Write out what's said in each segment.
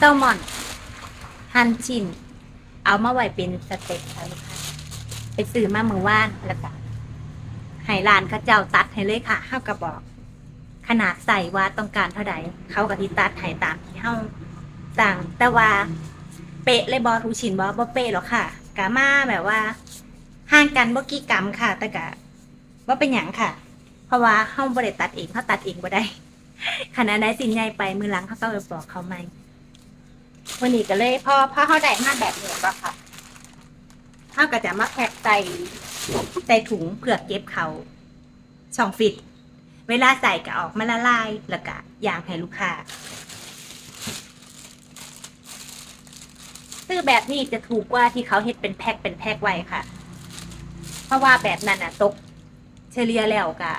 แซลมอน หั่นชิ้น เอามาไว้เป็นสเต็กค่ะลูกค้าไปซื้อมาเมื่อวานแล้วก็ให้ร้านเขาเจ้าตัดให้เลยค่ะเฮาก็บอก ขนาดใส่ว่าต้องการเท่าใดเขาก็ที่ตัดให้ตามที่เฮาสั่งแต่ว่าเป๊ะเลยบอทุกชิ้นบอบอเป๊ะหรอกค่ะกะมาแบบว่าห่างกันบ่กี่กรัมค่ะ แต่กะว่าเป็นหยังค่ะ เพราะว่าเฮาบ่ได้ตัดเองเขาตัดเองบ่ได้ขนาดได้สิ่งใหญ่ไปมือหลังเขาก็ไปบอกเขาใหม วันนี้ก็เลยพอพอเขาได้มาแบบนี้ก็ค่ะเขาก็จะมาแพ็คใส่ใส่ถุงเผื่อเก็บเขาช่องฟิต เวลาใส่ก็ออกมาละลายแล้วก็ย่างให้ลูกค้าซื้อแบบนี้จะถูกกว่าที่เขาเฮ็ดเป็นแพ็คเป็นแพ็คไว้ค่ะ เพราะว่าแบบนั้นอะตกเฉลี่ยแล้วกะ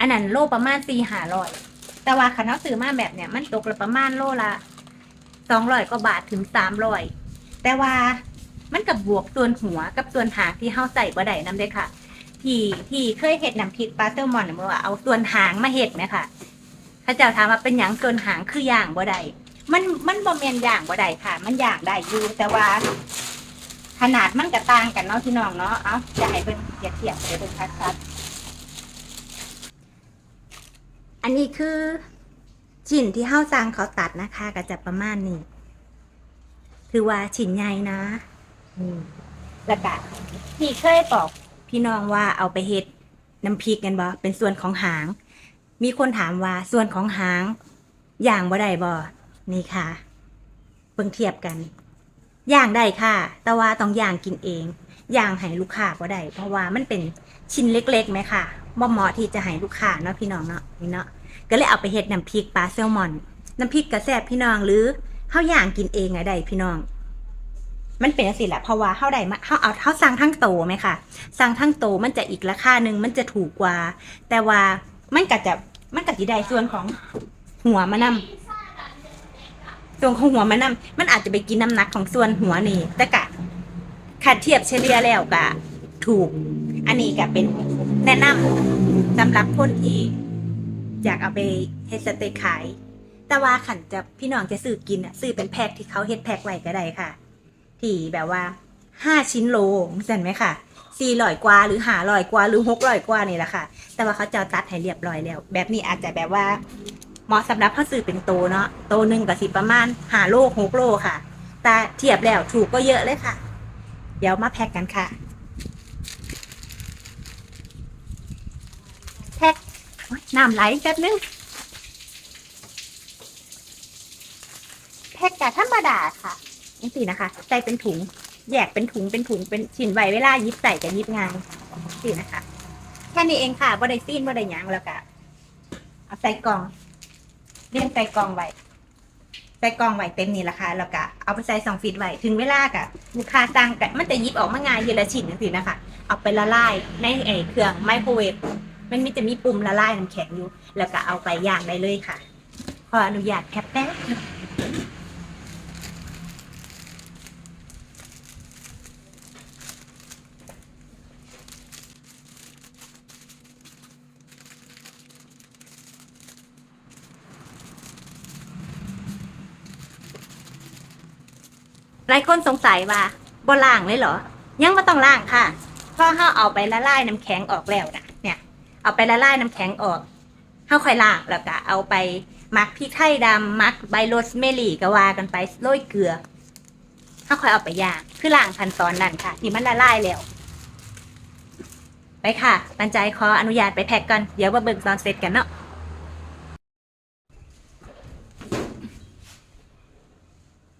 อันนั้นโลประมาณสี่ห้าร้อยแต่ว่าคันเขาซื้อมาแบบเนี้ยมันตกละประมาณโลละ สองร้อยกว่าบาทถึงสามร้อยแต่ว่ามันกับบวกส่วนหัวกับส่วนหางที่เขาใส่บ่ได้นำเด้อค่ะ ที่ที่เคยเห็ดน้ำพริกปลาแซลมอนเมื่อว่าเอาส่วนหางมาเห็ดไหมค่ะถ้าเจ้าถามว่าเป็นหยังส่วนหางคืออย่างบ่ได้มันมันบ่แมนอย่างบ่ได้ค่ะ มันอย่างได้อยู่แต่ว่า ขนาดมันก็ต่างกันเนาะพี่น้องเนาะเอาจะให้เพิ่นเทียบเทียบให้เพิ่นชัดๆอันนี้คือ ชิ้นที่เฮาสั่งเขาตัดนะคะก็จะประมาณนี้คือว่าชิ้นใหญ่นะนี่แล้วก็ที่เคยบอกพี่น้องว่าเอาไปเฮ็ดน้ำพริกกันบ่เป็นส่วนของหาง มีคนถามว่าส่วนของหางอย่างบ่ได้บ่นี่ค่ะเบิ่งเทียบกัน ย่างได้ค่ะ แต่ว่าต้องย่างกินเอง ย่างให้ลูกค้าก็ได้เพราะว่ามันเป็นชิ้นเล็กๆไหมค่ะบ่เหมาะที่จะให้ลูกค้าเนาะพี่น้องเนาะนี่เนาะ ก็เลยเอาไปเฮ็ดน้ำพริกปลาแซลมอน น้ำพริกกระแซบพี่น้องหรือเฮาย่างกินเองอะได้พี่น้อง มันเป็นจังซี่แหละเพราะว่าเฮาได้มาเฮาเอาเฮาสั่งทั้งโตไหมค่ะสั่งทั้งโตมันจะอีกราคาหนึ่งมันจะถูกกว่า แต่ว่ามันก็จะมันก็สิได้ส่วนของหัวมานำส่วนของหัวมันนำมันอาจจะไปกินน้ำหนักของส่วนหัวนี่ แต่กะขัดเทียบเฉลี่ยแล้วกะถูก อันนี้ก็เป็นแนะนำสำหรับคนที่ อยากเอาไปเฮ็ดสเต็กขาย แต่ว่าขันจะพี่น้องจะซื้อกินอะซื้อเป็นแพ็คที่เขาเฮ็ดแพ็คไว้ก็ได้ค่ะ ที่แบบว่าห้าชิ้นโลเห็นไหมค่ะสี่ร้อยกว่าหรือห้าร้อยกว่าหรือหกร้อยกว่านี่แหละค่ะ แต่ว่าเขาจะตัดให้เรียบร้อยแล้ว แบบนี้อาจจะแบบว่าเหมาะสำหรับเขาซื้อเป็นโตเนาะโตหนึ่งกับสิประมาณห้าโลหกโลค่ะ แต่เทียบแล้วถูกก็เยอะเลยค่ะ เดี๋ยวมาแพ็กกันค่ะ แพ็กโอ๊ย น้ำไหลแป๊บนึงแพ็กกะธรรมดาค่ะนี่สินะคะ ใส่เป็นถุง แยกเป็นถุงเป็นถุงเป็นชิ้นไว้เวลายิบใส่กับยิบงานสินะคะ แค่นี้เองค่ะบ่ได้ซีนบ่ได้หยังแล้วก็เอาใส่กล่องเรียงใส่กล่องไว้ใส่กล่องไว้เต็มนี่ละค่ะแล้วก็เอาไปใส่สองฟีดไว้ถึงเวลากะลูกค้าสั่งกะมันจะยิบออกมาง่ายเยละชิ้นนั่นสินะคะ เอาไปละลายในไอเครื่องไมโครเวฟ มันมีจะมีปุ่มละลายน้ำแข็งอยู่ แล้วก็เอาไปย่างได้เลยค่ะ ขออนุญาตแคปแป๊บนึงหลายคนสงสัยว่าบ่ล่างเลยเหรอ ยังไม่ต้องล่างค่ะพราะเขาเอาไปละลายน้ำแข็งออกแล้วนะ เอาไปละลายน้ำแข็งออกเข้าค่อยล่างแล้วก็เอาไปมักพริกไทยดำหมักใบโรสเมลี่ก็ว่ากันไปโรยเกลือเข้าค่อยเอาไปย่างคือล่างขั้นตอนนั้นค่ะที่มันละลายแล้วไปค่ะปันใจขออนุญาตไปแพ็กก่อนเดี๋ยวมาเบิ่งตอนเสร็จกันเนาะ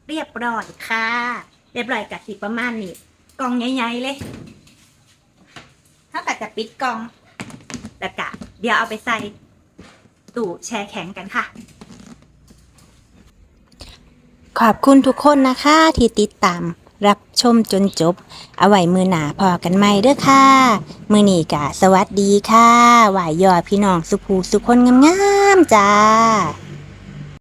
เรียบร้อยค่ะ เรียบร้อยกับสีประมาณนี้กล่องใหญ่ๆเลย เท่ากับจะปิดกล่อง แล้วกะเดี๋ยวเอาไปใส่ตู้แช่แข็งกันค่ะ ขอบคุณทุกคนนะคะที่ติดตามรับชมจนจบ เอาไว้มือหนาพอกันไหมเด้อค่ะ มือนีกะสวัสดีค่ะหวายยอพี่น้องสุภูสุคนงามๆจ้า